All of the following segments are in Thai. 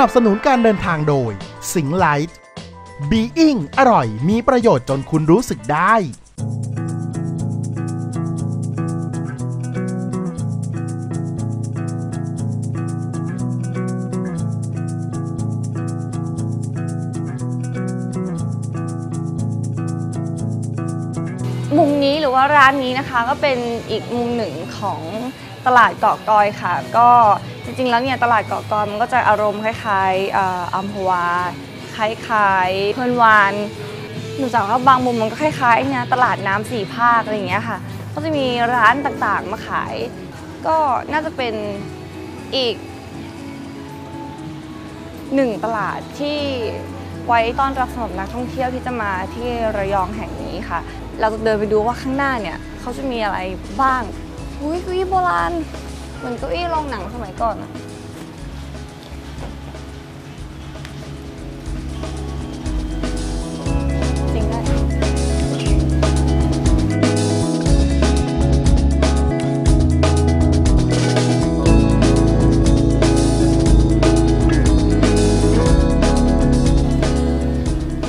นับสนุนการเดินทางโดย สิงไลท์บีอิงอร่อยมีประโยชน์จนคุณรู้สึกได้ มุมนี้หรือว่าร้านนี้นะคะก็เป็นอีกมุมหนึ่งของตลาดเกาะกอยค่ะ ก็ จริงๆ แล้วเนี่ยตลาดเกาะกอมันก็จะอารมณ์คล้ายๆอัมพวาคล้ายๆเพลินวานหนูจากว่าบางมุมมันก็คล้ายๆเนี่ยตลาดน้ำสี่ภาคอะไรอย่างเงี้ยค่ะ ก็จะมีร้านต่างๆมาขาย ก็น่าจะเป็นอีกหนึ่งตลาดที่ไว้ต้อนรับสำหรับนักท่องเที่ยวที่จะมาที่ระยองแห่งนี้ค่ะ เราจะเดินไปดูว่าข้างหน้าเนี่ยเขาจะมีอะไรบ้าง อุ้ยเก้าอี้โบราณ เหมือนเก้าอี้โรงหนังสมัยก่อนอะจริงได้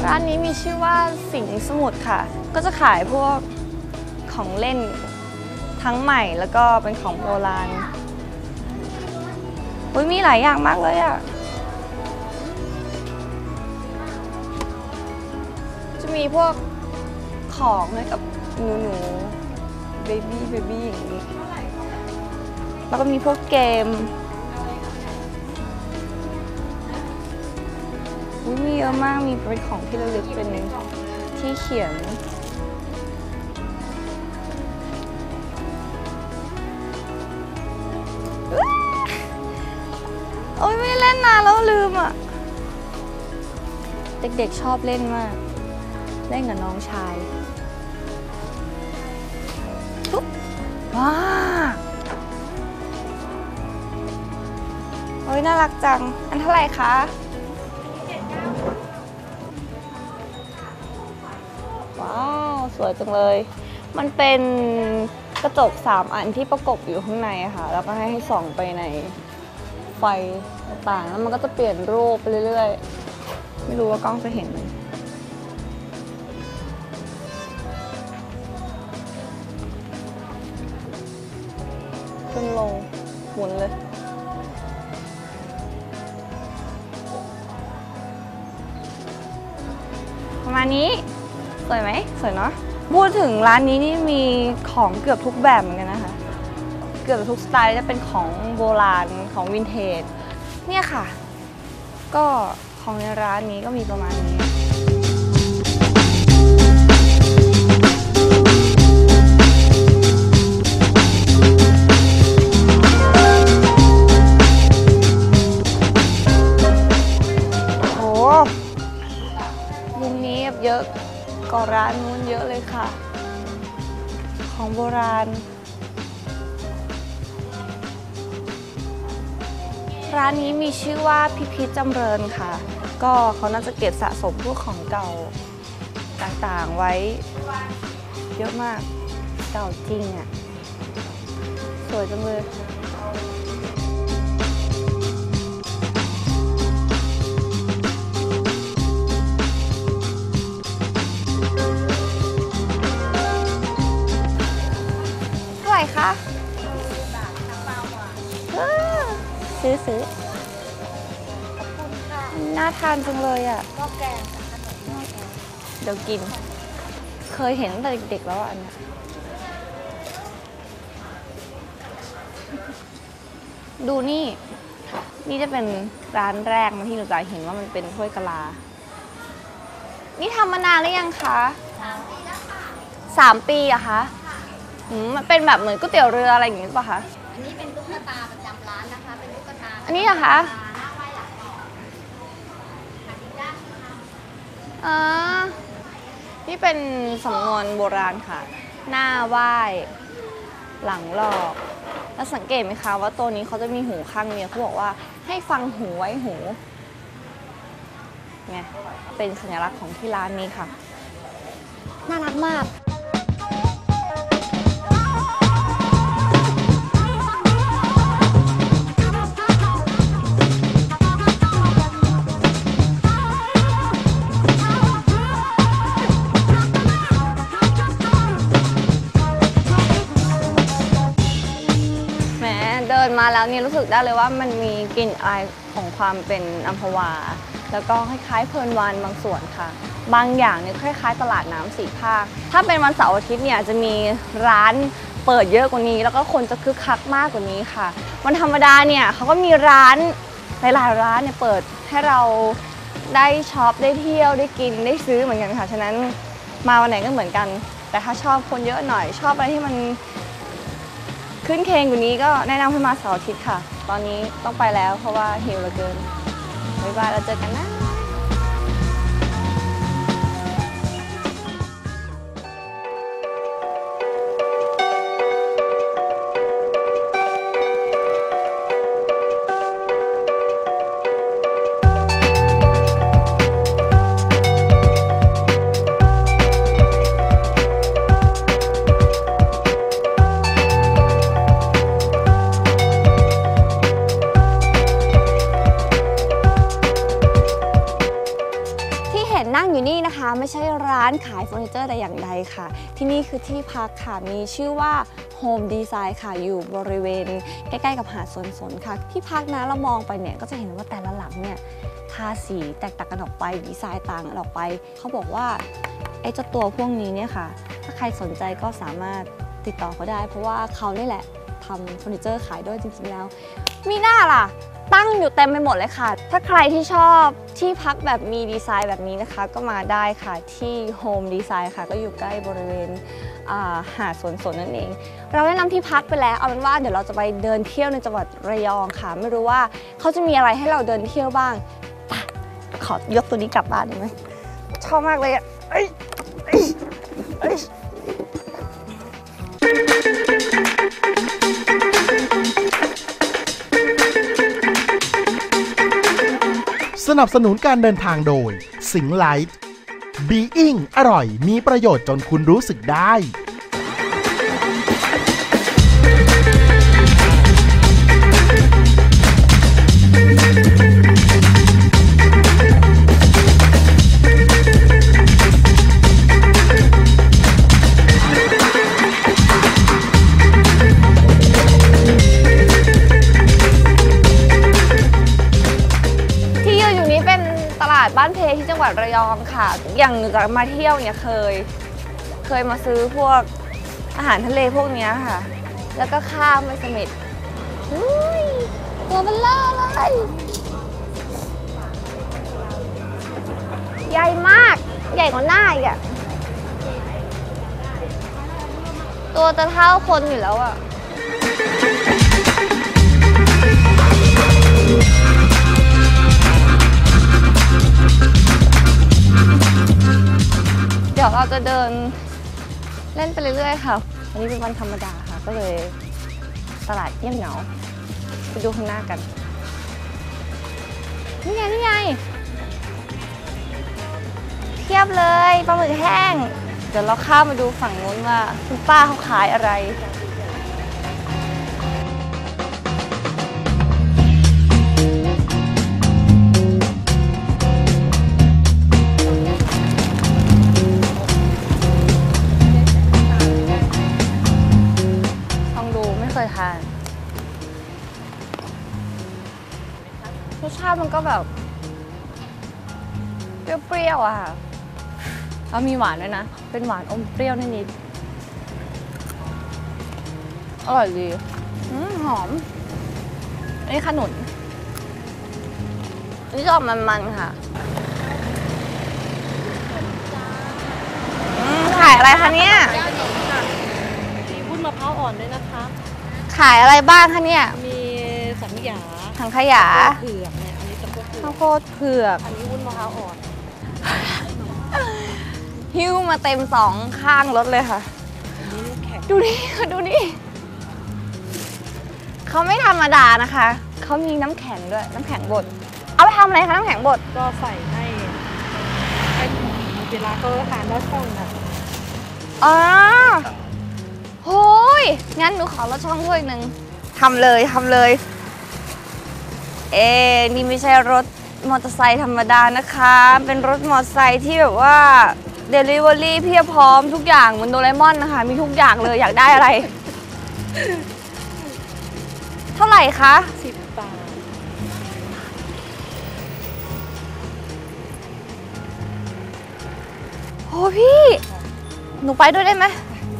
ร้านนี้มีชื่อว่าสิงห์สมุทรค่ะ ก็จะขายพวกของเล่นทั้งใหม่แล้วก็เป็นของโบราณ อุ้ยมีหลายอย่างมากเลยอะ่ะ จะมีพวกของให้กับหนูหนูเบบี้เบบี้อย่างนี้ แล้วก็มีพวกเกมอุ๊ยมีเยอะมากมีเป็นของที่ระลึกเป็นที่เขียน โอ๊ยไม่ได้เล่นนานแล้วลืมอะ เด็กๆชอบเล่นมาก เล่นกับน้องชายทุบว้าโอ้ยน่ารักจัง อันเท่าไหร่คะว้าว สวยจังเลย มันเป็นกระจก 3 อันที่ประกบอยู่ข้างในค่ะ แล้วก็ให้ส่องไปใน ไฟต่างๆ แล้วมันก็จะเปลี่ยนรูปไปเรื่อยๆ ไม่รู้ว่ากล้องจะเห็นไหมขึ้นลงหมุนเลยประมาณนี้ สวยไหม สวยเนาะพูดถึงร้านนี้นี่มีของเกือบทุกแบบเหมือนกันนะคะ เกือบทุกสไตล์จะเป็นของโบราณของวินเทจเนี่ยค่ะ ก็ของในร้านนี้ก็มีประมาณนี้โหมุมนี้แบบเยอะกว่าร้านนู้นเยอะเลยค่ะ ของโบราณ ร้านนี้มีชื่อว่าพิพิธจำเริญค่ะ ก็เขาน่าจะเก็บสะสมพวกของเก่าต่างๆไว้เยอะมาก เก่าจริงอะ่ะ สวยจังเลย ซื้อซื้อน่าทานจังเลยอะก็แกงเดี๋ยวกิน เคยเห็นตั้งแต่เด็กๆแล้วอะอันเนี้ยดูนี่ นี่จะเป็นร้านแรกนะที่หนูจะเห็นว่ามันเป็นถ้วยกะลา นี่ทำมานานหรือยังคะสามปีอะคะอืมมันเป็นแบบเหมือนก๋วยเตี๋ยวเรืออะไรอย่างงี้หรือเปล่ะคะ อันนี้เป็นตุ๊กตาประจำร้านนะคะเป็นตุ๊กตา อันนี้เหรอคะหน้าไหว้หลังออกอันนี้ด้านนะคะอ่านี่เป็นสำนวนโบราณค่ะ หน้าไหว้หลังหลอก แล้วสังเกตไหมคะว่าตัวนี้เขาจะมีหูข้างเดียวเขาบอกว่าให้ฟังหูไว้หูไงเป็นสัญลักษณ์ของที่ร้านนี้ค่ะ น่ารักมาก แล้วนี่รู้สึกได้เลยว่ามันมีกลิ่นอายของความเป็นอัมพวา แล้วก็คล้ายๆเพลินวานบางส่วนค่ะ บางอย่างเนี่ยคล้ายๆ ตลาดน้ำสีภาค ถ้าเป็นวันเสาร์อาทิตย์เนี่ยจะมีร้านเปิดเยอะกว่านี้ แล้วก็คนจะคึกคักมากกว่านี้ค่ะ วันธรรมดาเนี่ยเขาก็มีร้านหลายๆร้านเนี่ยเปิดให้เราได้ช็อปได้เที่ยวได้กินได้ซื้อเหมือนกันค่ะ ฉะนั้นมาวันไหนก็เหมือนกัน แต่ถ้าชอบคนเยอะหน่อยชอบอะไรที่มัน ขึ้นเคงกว่านี้ก็แนะนำให้มาเสาร์อาทิตย์ค่ะ ตอนนี้ต้องไปแล้วเพราะว่าหิวเหลือเกินบ๊ายบายเราเจอกันนะ ขายเฟอร์นิเจอร์แต่อย่างใดค่ะ ที่นี่คือที่พักค่ะมีชื่อว่า Home Design ค่ะอยู่บริเวณใกล้ๆกับหาดสวนสนค่ะ ที่พักนะเรามองไปเนี่ยก็จะเห็นว่าแต่ละหลังเนี่ยทาสีแตกต่างกันออกไปดีไซน์ต่างกันออกไป เขาบอกว่าไอ้เจ้าตัวพวกนี้เนี่ยค่ะ ถ้าใครสนใจก็สามารถติดต่อเขาได้ เพราะว่าเขานี่แหละทำเฟอร์นิเจอร์ขายด้วยจริงๆแล้ว มีหน้าล่ะ ตั้งอยู่เต็มไปหมดเลยค่ะ ถ้าใครที่ชอบที่พักแบบมีดีไซน์แบบนี้นะคะ ก็มาได้ค่ะที่ Home Design ค่ะ ก็อยู่ใกล้บริเวณาหาดสวนสนนั่นเอง เราแนะนำที่พักไปแล้ว เอาเป็นว่าเดี๋ยวเราจะไปเดินเที่ยวในจังหวัดระยองค่ะ ไม่รู้ว่าเขาจะมีอะไรให้เราเดินเที่ยวบ้างไปขอยกตัวนี้กลับบ้านได้ไหมชอบมากเลยอะ นับสนุนการเดินทางโดย สิงไลท์บีอิงอร่อยมีประโยชน์จนคุณรู้สึกได้ ยองค่ะ อย่างหนูจะมาเที่ยวเนี่ยเคย เคยมาซื้อพวกอาหารทะเลพวกเนี้ยค่ะ แล้วก็ข้ามไปเสม็ดอุ้ยตัวเลล่าเลยใหญ่มาก ใหญ่กว่าหน้าอีกอะตัวจะเท่าคนอยู่แล้วอะ ดี๋ยวเราจะเดินเล่นไปเรื่อยๆค่ะ วันนี้เป็นวันธรรมดาค่ะ ก็เลยตลาดเยี่ยมเหงาไปดูข้างหน้ากัน นี่ไงนี่ไงเทียบเลยปลาหมึกแห้ง เดี๋ยวเราข้ามมาดูฝั่งนู้นว่า คุณป้าเขาขายอะไร อะค่ะแล้วมีหวานด้วยนะ เป็นหวานอมเปรี้ยวนิดๆอร่อยดีอืมหอม อันนี้ขนุนอันนี้จะออกมันๆค่ะอืมขายอะไรคะเนี่ย มีวุ้นมะพร้าวอ่อนด้วยนะคะ ขายอะไรบ้างคะเนี่ยมีสังขยาถังขยะเผือกเนี่ย อันนี้ตะกั่วเผือข้ากวโพดเผือก อันนี้วุ้นมะพร้าวอ่อน หิ้วมาเต็มสองข้างรถเลยค่ะอันนี้ลูกแข็งดูนี่ดูนี่เขาไม่ธรรมดานะคะ เขามีน้ำแข็งด้วย น้ำแข็งบด เอาไปทำอะไรคะ น้ำแข็งบด ก็ใส่ให้เขาหาแล้วช่องอะอ๋อโหยงั้นหนูขอรถช่องถ้วยหนึ่งทำเลยทำเลย เอ๊ะนี่ไม่ใช่รถมอเตอร์ไซค์ธรรมดานะคะ เป็นรถมอเตอร์ไซค์ที่แบบว่า เดลิเวอรี่เพียบพร้อมทุกอย่างเหมือนโดเรมอนนะคะ มีทุกอย่างเลยอยากได้อะไร เท่าไหร่คะสิบบาท โอ้พี่ หนูไปด้วยได้ไหม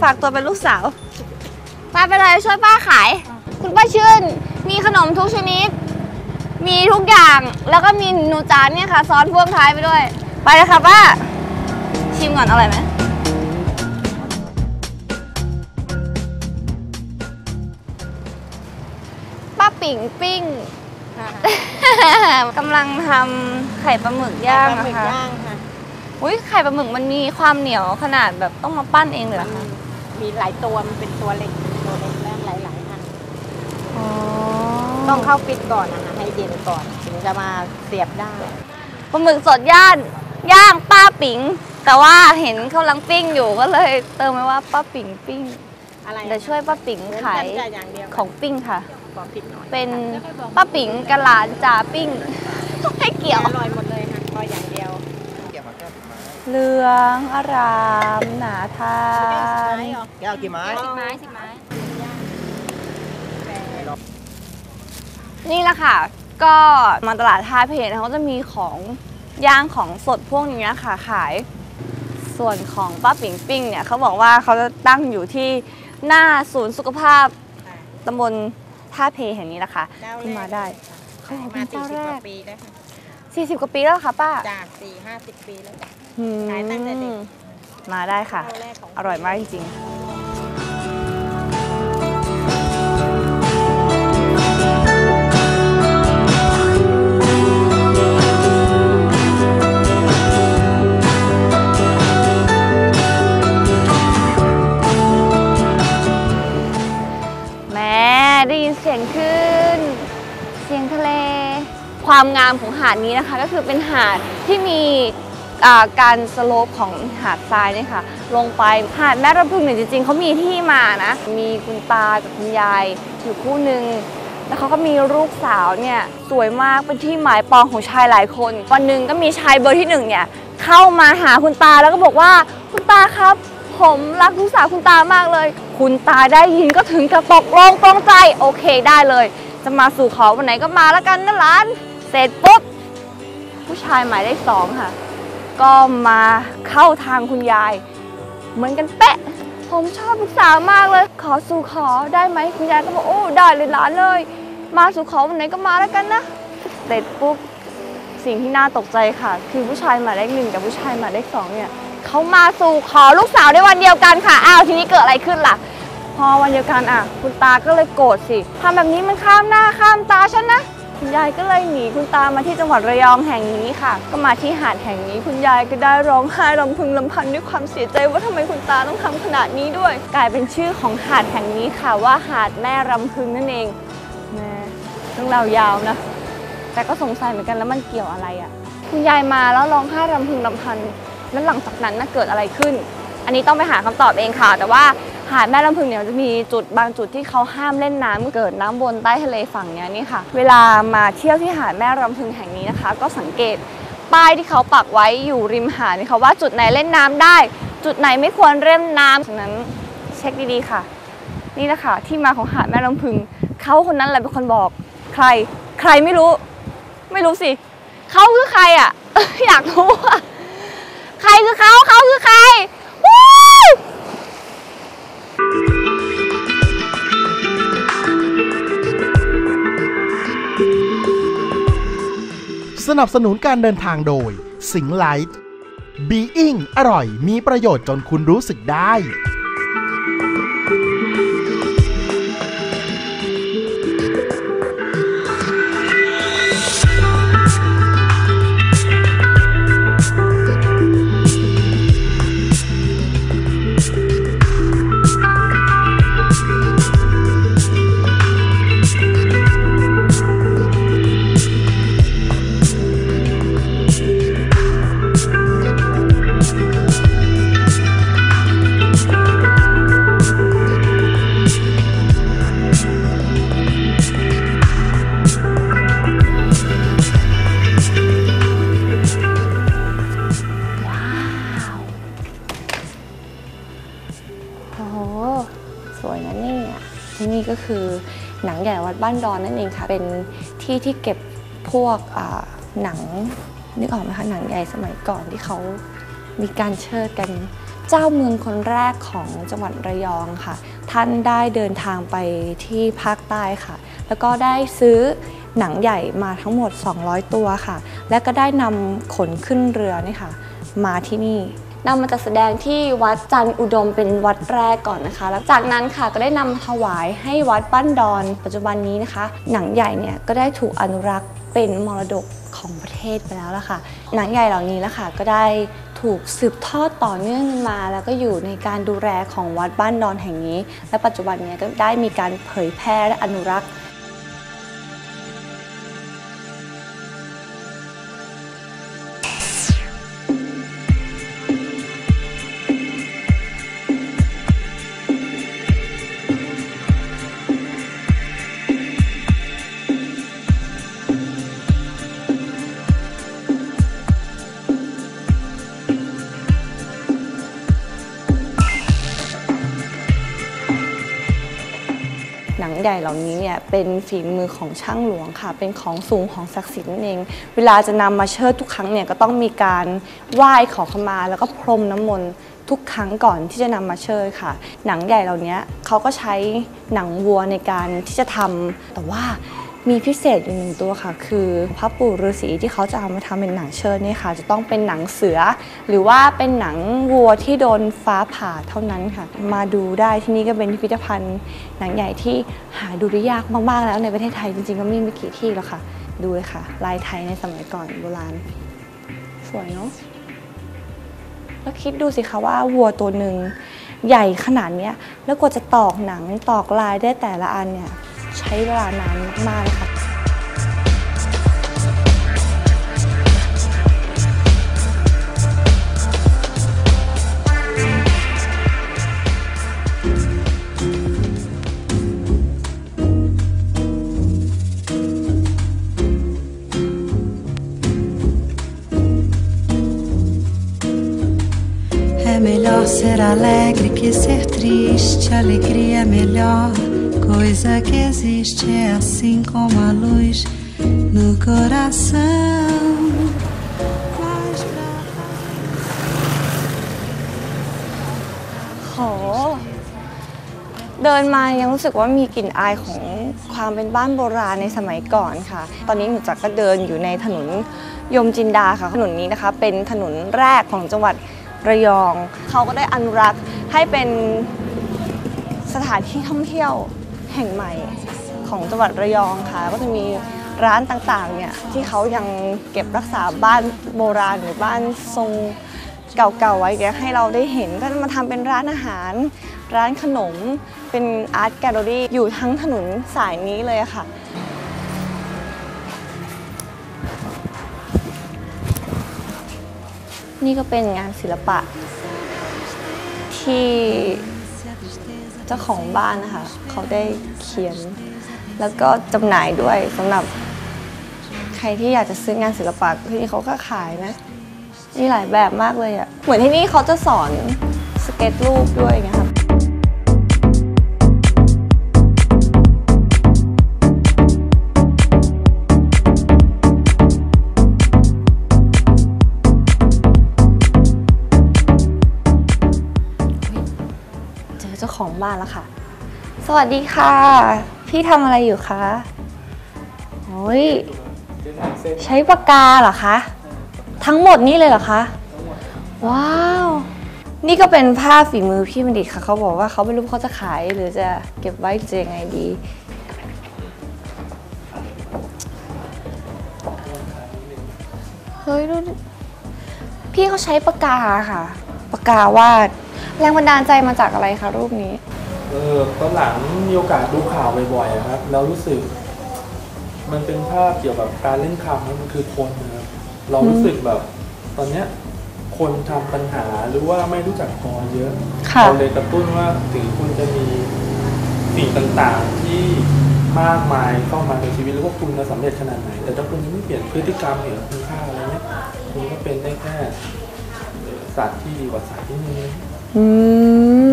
ฝากตัวเป็นลูกสาว ป้าเป็นไรช่วยป้าขาย คุณป้าชื่น มีขนมทุกชนิด มีทุกอย่าง แล้วก็มีหนูจานเนี่ยค่ะ ซ้อนพ่วงท้ายไปด้วย ไปเลยค่ะป้า ชิมก่อนอร่อยไหมป้าปิ่งปิ้งกำลังทำไข่ปลาหมึกย่างปลาหมึนะกคะย่างค่ะอุ้ยไข่ปลาหมึกมันมีความเหนียวขนาดแบบต้องมาปั้นเองเลยเหรอมันคะมีหลายตัวมันเป็นตัวเล็กตัวเล็กแล้วหลายหลายๆอันอ๋อต้องเข้าฟิตก่อนนะคะให้เย็นก่อนถึงจะมาเสียบได้ปลาหมึกสดย่านย่างป้าปิ๋ง แต่ว่าเห็นเขากำลังปิ้งอยู่ก็เลยเติมไว้ว่าป้าปิ๋งปิ้งอะไรเดี๋ยวช่วยป้าปิ๋งเหมือนขากัยนจะอย่างเดียวของปิ้งค่ะขอผิดหน่อยเป็นป้าปิ๋งกับหลานจ่าปิ้งไม่เกี่ยวอร่อยหมดเลยค่ะพออย่างเดียวเหลืองอารามหนาทานแก้วกี่ไม้สิบไม้สิบไม้นี่แหละค่ะ ก็มาตลาดท่าเพจเขาจะมีของย่างของสดพวกนี้ค่ะขาย ส่วนของป้าปิ่งปิ้งเนี่ยเขาบอกว่าเขาจะตั้งอยู่ที่หน้าศูนย์สุขภาพตำบลท่าเพแห่งนี้แหละค่ะเจ้าที่แรกมาได้ขายเขาบอกเป็มานสี่เจ้าสิบแรกว่ากปีแล้วค่ะ40กว่าปีแล้วเหรอค่ะป้าจากสี่ห้าสิบปีแล้วจ้ะอืมขายตั้งแต่เด็กมาได้ค่ะเจ้าแรกของอร่อยมากจริงๆ ความงามของหาดนี้นะคะ ก็คือเป็นหาดที่มีการสโลปของหาดทรายเนี่ยค่ะ ลงไปหาดแม่ระพึงเนี่ยจริง ๆเขามีที่มานะ มีคุณตากับคุณยายอยู่คู่หนึ่งแล้วเขาก็มีลูกสาวเนี่ยสวยมากเป็นที่หมายปองของชายหลายคน วันหนึ่งก็มีชายเบอร์ที่หนึ่งเนี่ยเข้ามาหาคุณตาแล้วก็บอกว่าคุณตาครับ ผมรักลูกสาวคุณตามากเลย คุณตาได้ยินก็ถึงกับตกลงตรงใจโอเคได้เลย จะมาสู่ขอวันไหนก็มาแล้วกันนะหลาน เสร็จปุ๊บ ผู้ชายหมายเลขสองค่ะ ก็มาเข้าทางคุณยาย เหมือนกันเป๊ะ ผมชอบลูกสาวมากเลย ขอสู่ขอได้ไหมคุณยายก็บอกโอ้ได้เลยหลานเลย มาสู่ขอวันไหนก็มาแล้วกันนะ เสร็จปุ๊บสิ่งที่น่าตกใจค่ะ คือผู้ชายหมายเลขหนึ่งกับผู้ชายหมายเลขสองเนี่ยเขามาสู่ขอลูกสาวในวันเดียวกันค่ะอ้าวทีนี้เกิดอะไรขึ้นล่ะ พอวันเดียวกันอะ คุณตาก็เลยโกรธสิทำแบบนี้มันข้ามหน้าข้ามตาฉันนะ คุณยายก็เลยหนีคุณตามาที่จังหวัดระยองแห่งนี้ค่ะ ก็มาที่หาดแห่งนี้ คุณยายก็ได้ร้องไห้รำพึงรำพันด้วยความเสียใจว่าทำไมคุณตาต้องทำขนาดนี้ด้วย กลายเป็นชื่อของหาดแห่งนี้ค่ะว่าหาดแม่รำพึงนั่นเองแม่เรื่องราวยาวนะ แต่ก็สงสัยเหมือนกันแล้วมันเกี่ยวอะไรอะ คุณยายมาแล้วร้องไห้รำพึงรำพันแล้วหลังจากนั้นน่ะเกิดอะไรขึ้น อันนี้ต้องไปหาคำตอบเองค่ะ แต่ว่า หาดแม่ลำพึงเนี่ยจะมีจุดบางจุดที่เขาห้ามเล่นน้ำเกิดน้ำวนใต้ทะเลฝั่งเนี้ยนี่ค่ะ เวลามาเที่ยวที่หาดแม่ลำพึงแห่งนี้นะคะ ก็สังเกตป้ายที่เขาปักไว้อยู่ริมหาดนี่ค่ะว่าจุดไหนเล่นน้ำได้ จุดไหนไม่ควรเล่นน้ำฉะนั้นเช็คดีๆค่ะ นี่แหละค่ะที่มาของหาดแม่ลำพึงเขาคนนั้นแหละเป็นคนบอก ใคร ใครไม่รู้ ไม่รู้สิเขาคือใครอะ อยากรู้อะใครคือเขาเขาคือใครวู้ สนับสนุนการเดินทางโดย สิงไลท์บีอิงอร่อยมีประโยชน์จนคุณรู้สึกได้ บ้านดอนนั่นเองค่ะ เป็นที่ที่เก็บพวกอ่าหนังนึกออกไหมคะหนังใหญ่สมัยก่อนที่เขามีการเชิดกันเจ้าเมืองคนแรกของจังหวัดระยองค่ะ ท่านได้เดินทางไปที่ภาคใต้ค่ะ แล้วก็ได้ซื้อหนังใหญ่มาทั้งหมด 200 ตัวค่ะ และก็ได้นำขนขึ้นเรือนี่ค่ะ มาที่นี่ นำมาจัดแสดงที่วัดจันอุดมเป็นวัดแรกก่อนนะคะ แล้วจากนั้นค่ะก็ได้นำถวายให้วัดบ้านดอน ปัจจุบันนี้นะคะ หนังใหญ่เนี่ยก็ได้ถูกอนุรักษ์เป็นมรดกของประเทศไปแล้วล่ะค่ะ หนังใหญ่เหล่านี้ละค่ะก็ได้ถูกสืบทอดต่อเนื่องมา แล้วก็อยู่ในการดูแลของวัดบ้านดอนแห่งนี้ และปัจจุบันนี้ก็ได้มีการเผยแพร่และอนุรักษ์ เหล่านี้เนี่ยเป็นฝีมือของช่างหลวงค่ะ เป็นของสูงของศักดิ์สิทธิ์นั่นเอง เวลาจะนำมาเชิดทุกครั้งเนี่ยก็ต้องมีการไหว้ขอขมา แล้วก็พรมน้ำมนต์ทุกครั้งก่อนที่จะนำมาเชิดค่ะ หนังใหญ่เหล่านี้เขาก็ใช้หนังวัวในการที่จะทำแต่ว่า มีพิเศษอยู่หนึ่งตัวค่ะ คือพระปู่ฤาษีที่เขาจะเอามาทำเป็นหนังเชิดเนี่ยค่ะ จะต้องเป็นหนังเสือ หรือว่าเป็นหนังวัวที่โดนฟ้าผ่าเท่านั้นค่ะ มาดูได้ที่นี่ก็เป็นพิพิธภัณฑ์หนังใหญ่ที่หาดูได้ยากมากๆแล้วในประเทศไทยจริงๆก็มีไม่กี่ที่แล้วค่ะ ดูเลยค่ะ ลายไทยในสมัยก่อนโบราณ สวยเนาะแล้วคิดดูสิคะว่าวัวตัวหนึ่งใหญ่ขนาดนี้แล้วกว่าจะตอกหนังตอกลายได้แต่ละอันเนี่ย ใช้เวลานานมากๆเลยค่ะ É melhor ser alegre que ser triste. Alegria é melhor coisa que existe. É assim como a luz no coração. โห เดินมายังรู้สึกว่ามีกลิ่นอายของความเป็นบ้านโบราณในสมัยก่อนค่ะ ตอนนี้หนูจักรก็เดินอยู่ในถนนยมจินดาค่ะ ถนนนี้นะคะ เป็นถนนแรกของจังหวัดระยอง เขาก็ได้อนุรักษ์ให้เป็นสถานที่ท่องเที่ยว แห่งใหม่ของจังหวัดระยองค่ะ ก็จะมีร้านต่างๆเนี่ยที่เขายังเก็บรักษาบ้านโบราณหรือบ้านทรงเก่าๆไว้เนี่ยให้เราได้เห็นก็จะมาทำเป็นร้านอาหาร ร้านขนม เป็นอาร์ตแกลเลอรี่อยู่ทั้งถนนสายนี้เลยค่ะ นี่ก็เป็นงานศิลปะที่ เจ้าของบ้านนะคะเขาได้เขียน แล้วก็จำหน่ายด้วยสำหรับใครที่อยากจะซื้องานศิลปะที่นี่เขาก็ขายนะมีหลายแบบมากเลยอะเหมือนที่นี่เขาจะสอนสเก็ตรูปด้วยไงครับ ของบ้านแล้วค่ะ สวัสดีค่ะ พี่ทำอะไรอยู่คะโอ้ยใช้ปากกาเหรอคะ ทั้งหมดนี่เลยเหรอคะ ว้าว นี่ก็เป็นผ้าฝีมือพี่บัณฑิค่ะ เขาบอกว่าเขาไม่รู้เขาจะขายหรือจะเก็บไว้จะยังไงดี เฮ้ยดูพี่เขาใช้ปากกาค่ะ ปากกาวาด แรงบันดาลใจมาจากอะไรคะรูปนี้ เออตอนหลังมีโอกาสดูข่าวบ่อยๆอะครับ แล้วรู้สึก มันเป็นภาพเกี่ยวกับการเล่นคำนะมันคือคนนะครับเรารู้สึกแบบ ตอนเนี้ย คนทำปัญหาหรือว่าไม่รู้จักพอเยอะค่ะ เราเลยกระตุ้นว่าถึงคุณจะมีสิ่งต่างๆที่มากมายเข้ามาในชีวิตหรือว่าคุณจะสำเร็จขนาดไหน แต่ถ้าคุณยังไม่เปลี่ยนพฤติกรรมเห็นคุณค่าอะไรเนี้ยคุณก็เป็นได้แค่เอ่อสัตว์ที่ดีกว่าสัตว์ที่นึง อืม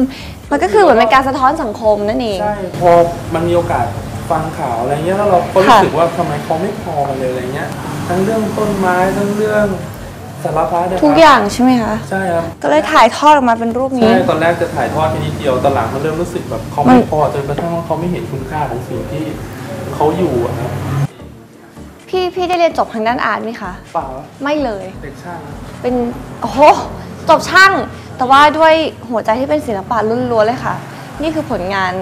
มันก็คือเหมือนเป็นการสะท้อนสังคมนั่นเอง ใช่พอมันมีโอกาสฟังข่าวอะไรเงี้ยแล้วเราก็รู้ค่ะสึกว่าทำไมเขาไม่พอกันเลยอะไรเงี้ยทั้งเรื่องต้นไม้ทั้งเรื่องสารพัดนะครับทุกอย่างใช่ไหมคะใช่ครับก็เลยถ่ายทอดออกมาเป็นรูปนี้ ใช่ตอนแรกจะถ่ายทอดแค่นิดเดียวตอนหลังมันเริ่มรู้สึกแบบเขามัไม่นพอจนกระทั่งว่าเขาไม่เห็นคุณค่าของสิ่งที่เขาอยู่อะครับพี่พี่ได้เรียนจบทางด้านอาร์ตไหมคะเปล่าไม่เลย เด็กช่างเป็นโอ้โหจบช่าง แต่ว่าด้วยหัวใจที่เป็นศิลปะล้วนๆเลยค่ะ นี่คือผลงาน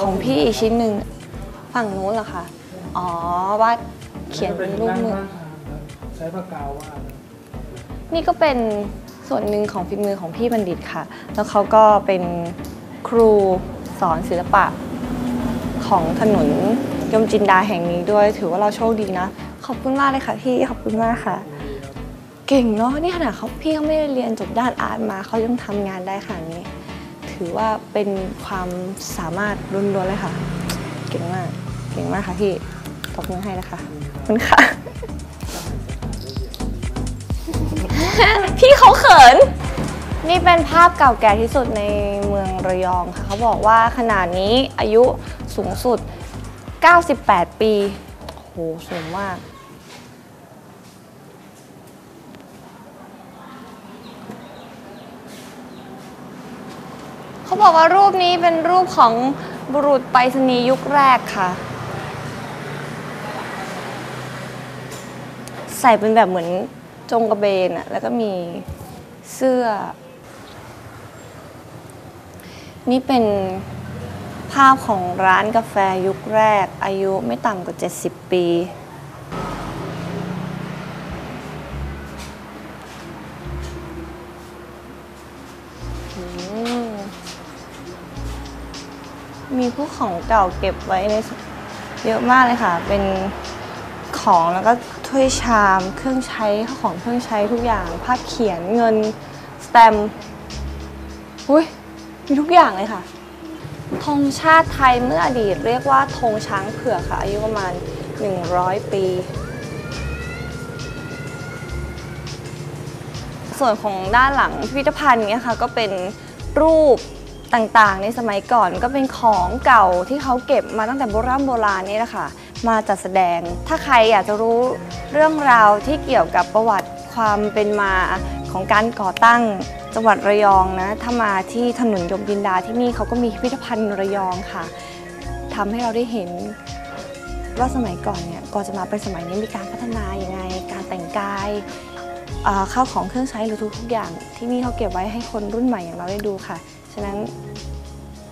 ของพี่อีกชิ้นหนึ่งฝั่งนู้นเหรอคะอ๋อวาดเขียนเป็นรูปมือใช้ปากกาวาดนี่ก็เป็นส่วนหนึ่งของฝีมือของพี่บัณฑิตค่ะ แล้วเขาก็เป็นครูสอนศิลปะของถนนยมจินดาแห่งนี้ด้วย ถือว่าเราโชคดีนะ ขอบคุณมากเลยค่ะพี่ ขอบคุณมากค่ะ เก่งเนาะนี่ขนาดเขาพี่เขาไม่ได้เรียนจบด้านอาร์ตมาเขายังทำงานได้ขนาดนี้ ถือว่าเป็นความสามารถล้วนๆเลยค่ะ เก่งมากเก่งมากค่ะพี่ตบมือให้นะคะขอบคุณค่ะ พี่เขาเขิน นี่เป็นภาพเก่าแก่ที่สุดในเมืองระยองค่ะ เขาบอกว่าขนาดนี้อายุสูงสุด 98 ปีโอ้โหสูงมาก เขาบอกว่ารูปนี้เป็นรูปของบุรุษไปรษณีย์ยุคแรกค่ะ ใส่เป็นแบบเหมือนจงกระเบนอะแล้วก็มีเสื้อ นี่เป็นภาพของร้านกาแฟยุคแรกอายุไม่ต่ำกว่า 70 ปี มีพวกของเก่าเก็บไว้ในเยอะมากเลยค่ะ เป็นของแล้วก็ถ้วยชามเครื่องใช้ข้าวของเครื่องใช้ทุกอย่างภาพเขียนเงินสแตมป์อุ้ยมีทุกอย่างเลยค่ะธงชาติไทยเมื่ออดีตเรียกว่าธงช้างเผือกค่ะ อายุประมาณ 100 ปี ส่วนของด้านหลังพิพิธภัณฑ์เนี่ยค่ะก็เป็นรูป ต่างๆ ในสมัยก่อนก็เป็นของเก่าที่เขาเก็บมาตั้งแต่โบราณโบราณนี่แหละค่ะมาจัดแสดง ถ้าใครอยากจะรู้เรื่องราวที่เกี่ยวกับประวัติความเป็นมาของการก่อตั้งจังหวัดระยองนะถ้ามาที่ถนนยมดินดาที่นี่เขาก็มีพิพิธภัณฑ์ระยองค่ะทำให้เราได้เห็นว่าสมัยก่อนเนี่ยก่อนจะมาเป็นสมัยนี้มีการพัฒนาอย่างไง การแต่งกายอ่อข้าวของเครื่องใช้หรือทุกๆอย่าง ที่นี่เขาเก็บไว้ให้คนรุ่นใหม่อย่างเราได้ดูค่ะ ฉะนั้น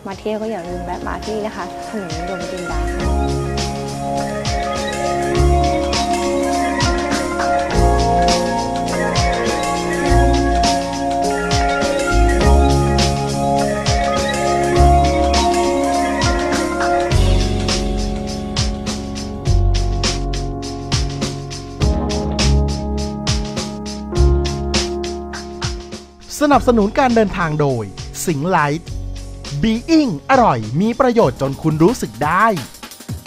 มาเที่ยวก็อย่าลืมแวะมาที่นะคะถนนยมจินดาค่ะสนับสนุนการเดินทางโดย สิงไลท์บีอิงอร่อย มีประโยชน์จนคุณรู้สึกได้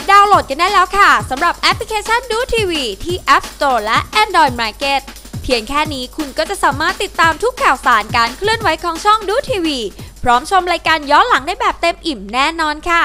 ดาวน์โหลดกันได้แล้วค่ะสำหรับแอปพลิเคชันดูทีวีที่ App Store และ Android Market เพียงแค่นี้คุณก็จะสามารถติดตามทุกข่าวสารการเคลื่อนไหวของช่องดูทีวี พร้อมชมรายการย้อนหลังได้แบบเต็มอิ่มแน่นอนค่ะ